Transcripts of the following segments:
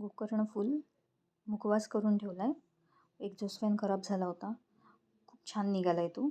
गोकर्ण फुल मुखवास करून ठेवला आहे एक फॅन खराब झाला होता. खूप छान निघाला आहे तो.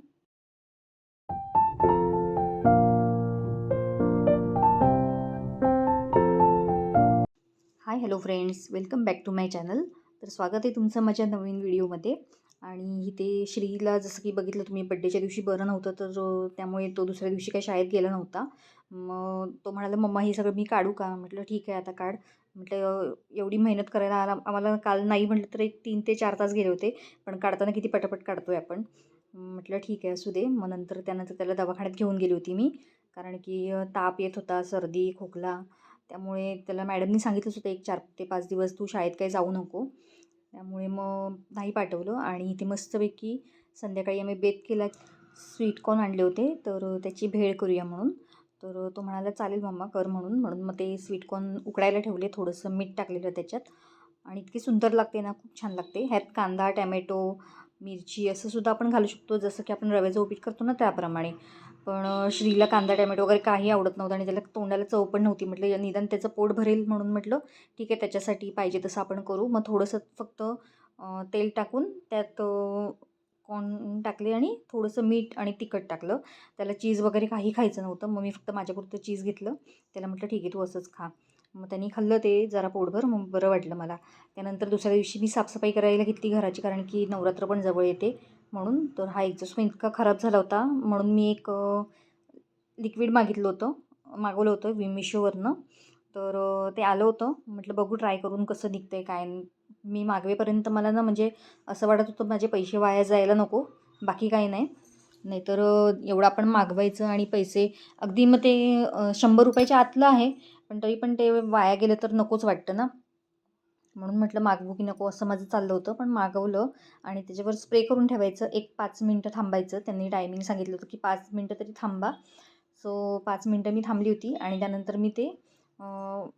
Hi hello friends welcome back to my channel तर स्वागत आहे तुमचं माझ्या नवीन व्हिडिओमध्ये. आणि इथे श्रीला जसं की बघितलं तुम्ही बड्डेच्या दिवशी बरं नव्हतं तर त्यामुळे तो दुसऱ्या दिवशी काही शाळेत गेला नव्हता. मग तो म्हणाला मम्मा हे सगळं मी काढू का? म्हटलं ठीक आहे आता काढ. म्हटलं एवढी मेहनत करायला आला आम्हाला काल नाही म्हटलं तर एक तीन ते चार तास गेले होते पण काढताना किती पटापट काढतो आहे आपण. म्हटलं ठीक आहे असू दे. मग नंतर त्यानंतर त्याला दवाखान्यात घेऊन गेली होती मी कारण की ताप येत होता सर्दी खोकला त्यामुळे त्याला मॅडमनी सांगितलंच होतं एक चार ते पाच दिवस तू शाळेत काही जाऊ नको. त्यामुळे मग नाही पाठवलं आणि इथे मस्तपैकी संध्याकाळी आम्ही बेत केला स्वीटकॉर्न आणले होते तर त्याची भेळ करूया म्हणून. तर तो म्हणाला चालेल मम्मा कर म्हणून. म्हणून मग ते स्वीटकॉर्न उकडायला ठेवले थोडंसं मीठ टाकलेलं त्याच्यात. आणि इतकी सुंदर लागते ना खूप छान लागते. ह्यात कांदा टॅमॅटो मिरची असं सुद्धा आपण घालू शकतो जसं की आपण रव्याचं उपीट करतो ना त्याप्रमाणे. पण श्रीला कांदा टॅमॅटो वगैरे काही आवडत नव्हतं आणि त्याला तोंडाला चव पण नव्हती. म्हटलं या निदान त्याचं पोट भरेल म्हणून म्हटलं ठीक आहे त्याच्यासाठी पाहिजे तसं आपण करू. मग थोडंसं फक्त तेल टाकून त्यात कॉर्न टाकले आणि थोडंसं मीठ आणि तिखट टाकलं. त्याला चीज वगैरे काही खायचं नव्हतं. मग मी फक्त माझ्यापुरतं चीज घेतलं. त्याला म्हटलं ठीक आहे तू असंच खा. मग त्यांनी खाल्लं ते जरा पोटभर. मग बरं वाटलं मला. त्यानंतर दुसऱ्या दिवशी मी साफसफाई करायला घेतली घराची कारण की नवरात्र पण जवळ येते. म्हणून तर हा एक्झॉस्ट पण इतका खराब झाला होता. म्हणून मी एक लिक्विड मागितलं होतं. मागवलं होतं विमिशोवरनं तर ते आलं होतं. म्हटलं बघू ट्राय करून कसं निघतं आहे काय मी मागवेपर्यंत मला ना म्हणजे असं वाटत होतं माझे पैसे वाया जायला नको बाकी काही नाही. नाहीतर एवढं आपण मागवायचं आणि पैसे अगदी मग ते शंभर रुपयाच्या आतलं आहे पण तरी पण ते वाया गेलं तर नकोच वाटतं ना. म्हणून म्हटलं मागवू की नको असं माझं चाललं होतं पण मागवलं आणि त्याच्यावर स्प्रे करून ठेवायचं. एक पाच मिनटं थांबायचं. त्यांनी टायमिंग सांगितलं होतं की पाच मिनटं तरी थांबा. सो पाच मिनटं मी थांबली होती आणि त्यानंतर मी ते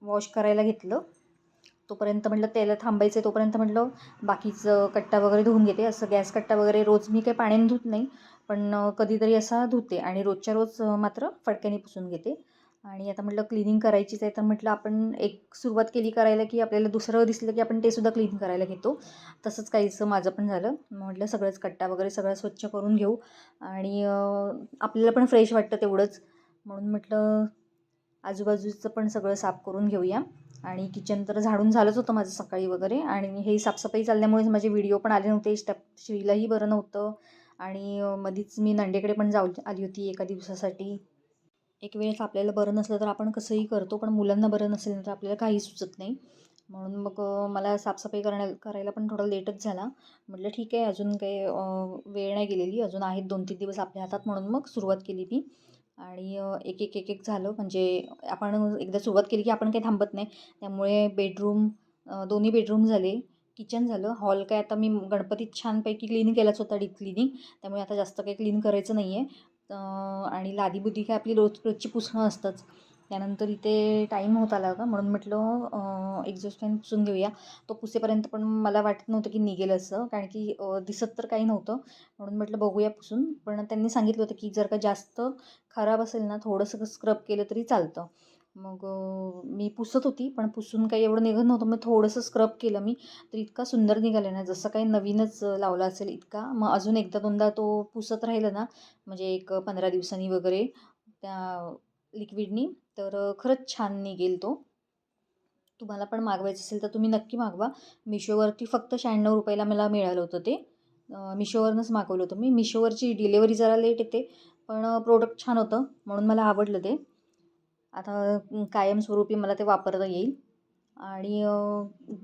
वॉश करायला घेतलं. तोपर्यंत म्हटलं त्याला थांबायचं आहे तोपर्यंत म्हटलं बाकीचं कट्टा वगैरे धुवून घेते. असं गॅस कट्टा वगैरे रोज मी काही पाण्याने धुत नाही पण कधीतरी असा धुते आणि रोजच्या रोज मात्र फडक्याने पुसून घेते. आणि आता म्हटलं क्लिनिंग करायचीच आहे तर म्हटलं आपण एक सुरुवात केली करायला की आपल्याला दुसरं दिसलं की आपण ते सुद्धा क्लीन करायला घेतो. तसंच काहीचं माझं पण झालं. म्हटलं सगळंच कट्टा वगैरे सगळं स्वच्छ करून घेऊ आणि आपल्याला पण फ्रेश वाटतं तेवढंच. म्हणून म्हटलं आजूबाजूचं पण सगळं साफ करून घेऊया. आणि किचन तर झाडून झालंच होतं माझं सकाळी वगैरे. आणि हे साफसफाई चालल्यामुळेच माझे व्हिडिओ पण आले नव्हते. स्टप श्रीलाही बरं नव्हतं. आणि मधीच मी नंडेकडे पण जाऊ आली होती एका दिवसासाठी. एक वेळेस आपल्याला बरं नसलं तर आपण कसंही करतो पण मुलांना बरं नसेल तर आपल्याला काही सुचत नाही. म्हणून मग मला साफसफाई करण्या करायला पण थोडा लेटच झाला. म्हटलं ठीक आहे अजून काही वेळ नाही गेलेली. अजून आहेत दोन तीन दिवस आपल्या हातात म्हणून मग सुरुवात केली मी. आणि एक एक एक एक झालं. म्हणजे आपण एकदा सुरुवात केली की आपण काही थांबत नाही. त्यामुळे बेडरूम दोन्ही बेडरूम झाले. किचन झालं. हॉल काय आता मी गणपतीत छानपैकी क्लीन केलाच होता डीप क्लिनिंग. त्यामुळे आता जास्त काही क्लीन करायचं नाही आहे आणि लादीबुद्धी काय आपली रोज रोजची पुसणं असतंच. त्यानंतर इथे टाईम होत आला होता. म्हणून म्हटलं एक्झॉस्ट फॅन पुसून घेऊया. तो पुसेपर्यंत पण मला वाटत नव्हतं की निघेल असं. कारण की दिसत तर काही नव्हतं. म्हणून म्हटलं बघूया पुसून. पण त्यांनी सांगितलं होतं की जर का जास्त खराब असेल ना थोडंसं स्क्रब केलं तरी चालतं. मग मी पुसत होती. पण पुसून काही एवढं निघत नव्हतं. मग थोडंसं स्क्रब केलं मी. तर इतका सुंदर निघाला ना. जसं काही नवीनच लावला असेल इतका. मग अजून एकदा दोनदा तो पुसत राहिलं ना म्हणजे एक पंधरा दिवसांनी वगैरे त्या लिक्विडनी तर खरंच छान निघेल तो. तुम्हाला पण मागवायचं असेल तर तुम्ही नक्की मागवा. मिशोवरती फक्त शहाण्णव रुपयाला मला मिळालं होतं ते. अ, मिशोवरनंच मागवलं होतं मी. मिशोवरची डिलेवरी जरा लेट येते पण प्रोडक्ट छान होतं म्हणून मला आवडलं ते. आता कायमस्वरूपी मला ते वापरता येईल. आणि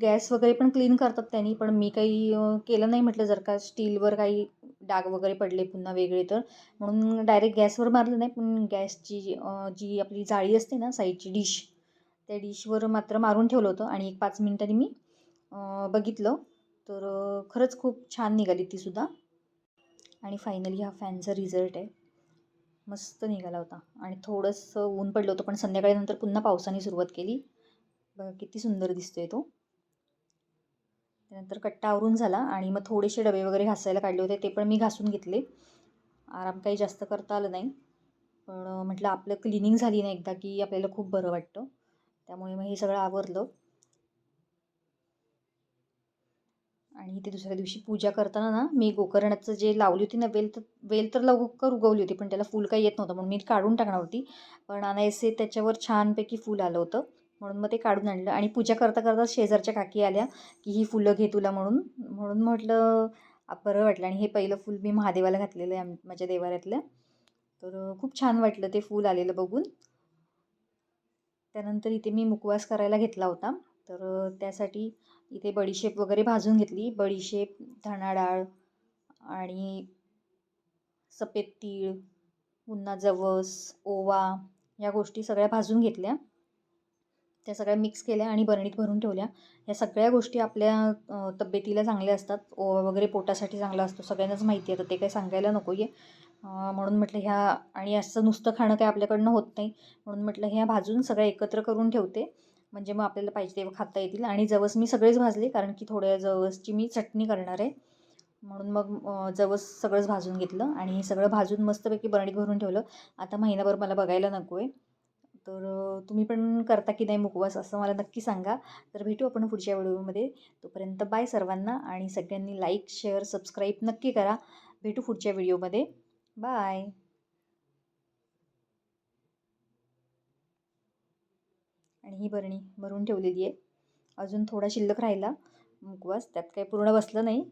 गॅस वगैरे पण क्लीन करतात त्यांनी पण मी काही केलं नाही म्हटलं जर का. स्टीलवर काही डाग वगैरे पडले पुन्हा वेगळे तर. म्हणून डायरेक्ट गॅसवर मारलं नाही पण गॅसची जी जी आपली जाळी असते ना साईडची डिश त्या डिशवर मात्र मारून ठेवलं होतं आणि एक पाच मिनिटांनी मी बघितलं. तर खरंच खूप छान निघाली तीसुद्धा आणि फायनली हा फॅनचा रिझल्ट आहे. मस्त निघाला होता. आणि थोडंसं ऊन पडलं होतं पण संध्याकाळी नंतर पुन्हा पावसाने सुरुवात केली. बघा किती सुंदर दिसतोय तो. त्यानंतर कट्टा आवरून झाला आणि मग थोडेसे डबे वगैरे घासायला काढले होते. ते पण मी घासून घेतले. आराम काही जास्त करता आलं नाही. पण म्हटलं आपलं क्लिनिंग झाली ना एकदा की आपल्याला खूप बरं वाटतं. त्यामुळे मग हे सगळं आवरलं. आणि इथे दुसऱ्या दिवशी पूजा करताना ना मी गोकर्णाचं जे लावली होती ना वेल तर वेल तर लवकर उगवली होती पण त्याला फूल काही येत नव्हतं म्हणून मी काढून टाकणार होती. पण अनायसे त्याच्यावर छानपैकी फूल आलं होतं. म्हणून मग ते काढून आणलं. आणि पूजा करता करता शेजारच्या काकी आल्या की ही फुलं घे तुला म्हणून. म्हणून म्हटलं बरं वाटलं. आणि हे पहिलं फूल मी महादेवाला घातलेलं आहे माझ्या देवाऱ्यातल्या तर खूप छान वाटलं ते फूल आलेलं बघून. त्यानंतर इथे मी मुखवास करायला घेतला होता. तर त्यासाठी इथे बडीशेप वगैरे भाजून घेतली. बडीशेप धणा डाळ आणि सफेद तीळ पुन्हा जवस ओवा या गोष्टी सगळ्या भाजून घेतल्या. त्या सगळ्या मिक्स केल्या आणि बरणीत भरून ठेवल्या. या सगळ्या गोष्टी आपल्या तब्येतीला चांगल्या असतात. ओवा वगैरे पोटासाठी चांगला असतो. सगळ्यांनाच माहिती आहे. तर ते काही सांगायला नको आहे म्हणून म्हटलं ह्या आणि असं नुसतं खाणं काही आपल्याकडनं होत नाही. म्हणून म्हटलं ह्या भाजून सगळ्या एकत्र करून ठेवते. म्हणजे मग आपल्याला पाहिजे तेव्हा खाता येतील. आणि जवस मी सगळेच भाजले कारण की थोड्या जवसची मी चटणी करणार आहे. म्हणून मग जवस सगळंच भाजून घेतलं आणि हे सगळं भाजून मस्तपैकी बरणीत भरून ठेवलं. आता महिनाभर मला बघायला नको आहे तर तुम्ही पण करता की नाही मुखवास असं मला नक्की सांगा. तर भेटू आपण पुढच्या व्हिडिओमध्ये. तोपर्यंत बाय सर्वांना आणि सगळ्यांनी लाईक शेअर सबस्क्राईब नक्की करा. भेटू पुढच्या व्हिडिओमध्ये. बाय आणि ही बरणी भरून ठेवलेली आहे. अजून थोडा शिल्लक राहिला. मुखवास त्यात काही पूर्ण बसलं नाही.